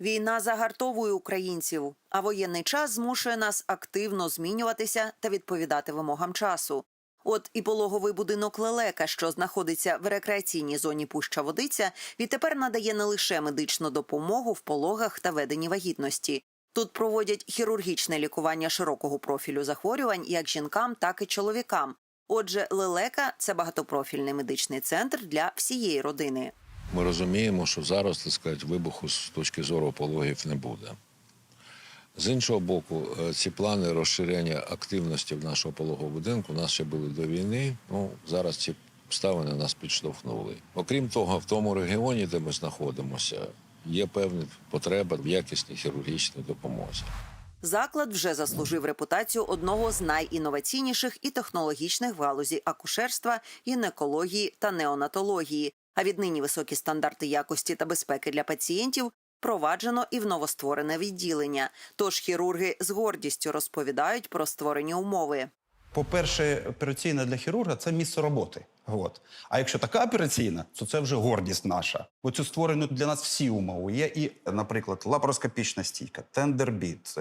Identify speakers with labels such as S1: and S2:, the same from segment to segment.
S1: Війна загартовує українців, а воєнний час змушує нас активно змінюватися та відповідати вимогам часу. От і пологовий будинок Лелека, що знаходиться в рекреаційній зоні Пуща Водиця, відтепер надає не лише медичну допомогу в пологах та веденні вагітності. Тут проводять хірургічне лікування широкого профілю захворювань як жінкам, так і чоловікам. Отже, Лелека це багатопрофільний медичний центр для всієї родини.
S2: Ми розуміємо, що зараз, так сказати, вибуху з точки зору пологів не буде. З іншого боку, е, ці плани розширення активності в нашого пологового будинку у нас ще були до війни. Ну, зараз ці обставини нас підштовхнули. Окрім того, в тому регіоні, де ми знаходимося, є певна потреба в якісній хірургічній допомозі.
S1: Заклад вже заслужив репутацію одного з найінноваційніших і технологічних в акушерства, гінекології та неонатології. А віднині високі стандарти якості та безпеки для пацієнтів впроваджено і в новостворене відділення. Тож хірурги з гордістю розповідають про створені умови.
S3: По-перше, операційна для хірурга це місце роботи. От. А якщо така операційна, то це вже гордість наша. Оцю створено для нас всі умови. Є і, наприклад, лапароскопічна стійка, тендербіт,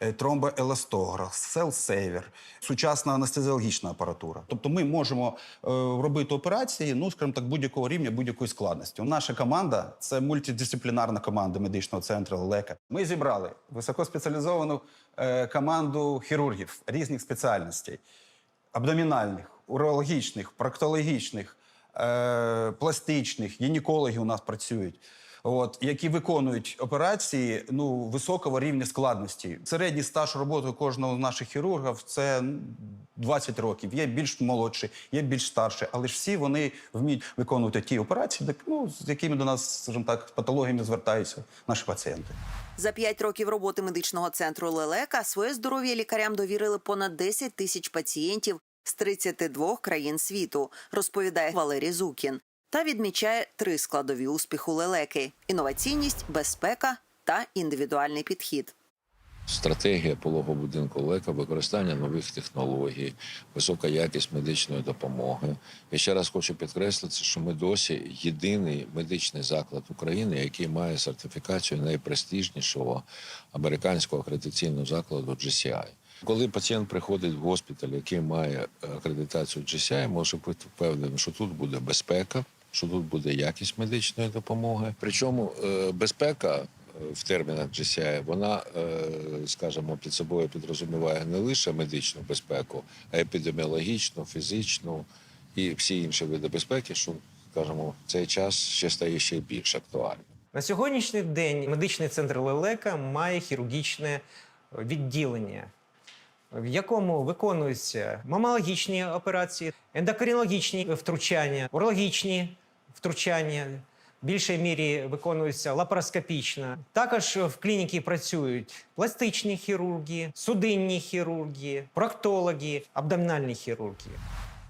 S3: е, тромбоеластограф, селсейвер, сучасна анестезіологічна апаратура. Тобто ми можемо е, робити операції, ну, скажімо так, будь-якого рівня, будь-якої складності. Наша команда це мультидисциплінарна команда медичного центру лека. Ми зібрали високоспеціалізовану е, команду хірургів різних спеціальностей абдомінальних, урологічних, проктологічних, е, пластичних, гінекологи у нас працюють. От, які виконують операції ну, високого рівня складності. Середній стаж роботи кожного з наших хірургів це 20 років. Є більш молодші, є більш старші, але ж всі вони вміють виконувати ті операції, ну, з якими до нас, скажімо так, з патологіями звертаються наші пацієнти.
S1: За п'ять років роботи медичного центру Лелека своє здоров'я лікарям довірили понад 10 тисяч пацієнтів з 32 країн світу, розповідає Валерій Зукін. Та відмічає три складові успіху лелеки: інноваційність, безпека та індивідуальний підхід.
S2: Стратегія пологового будинку лека, використання нових технологій, висока якість медичної допомоги. Я ще раз хочу підкреслити, що ми досі єдиний медичний заклад України, який має сертифікацію найпрестижнішого американського акредитаційного закладу GCI. Коли пацієнт приходить в госпіталь, який має акредитацію GCI, може бути впевнений, що тут буде безпека, що тут буде якість медичної допомоги. Причому е, безпека в термінах GCI, вона, е, скажімо, під собою підрозуміває не лише медичну безпеку, а епідеміологічну, фізичну і всі інші види безпеки, що, скажімо, цей час ще стає ще більш актуальним.
S4: На сьогоднішній день медичний центр Лелека має хірургічне відділення, в якому виконуються мамологічні операції, ендокринологічні втручання, урологічні втручання. В більшій мірі виконується лапароскопічно. Також в клініці працюють пластичні хірурги, судинні хірурги, проктологи, абдомінальні хірурги.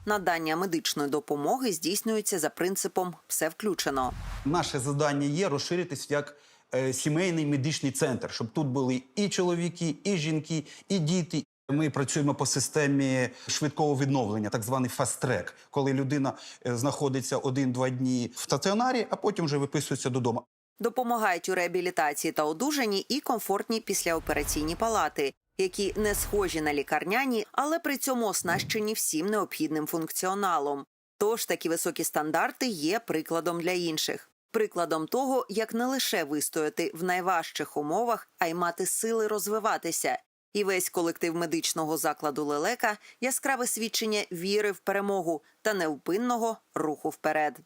S1: Надання медичної допомоги здійснюється за принципом все включено.
S3: Наше завдання є розширитись як е, сімейний медичний центр, щоб тут були і чоловіки, і жінки, і діти. Ми працюємо по системі швидкого відновлення, так званий фаст-трек, коли людина е, знаходиться один-два дні в стаціонарі, а потім вже виписується додому.
S1: Допомагають у реабілітації та одужанні і комфортні післяопераційні палати, які не схожі на лікарняні, але при цьому оснащені всім необхідним функціоналом. Тож такі високі стандарти є прикладом для інших. Прикладом того, як не лише вистояти в найважчих умовах, а й мати сили розвиватися. І весь колектив медичного закладу Лелека яскраве свідчення віри в перемогу та невпинного руху вперед.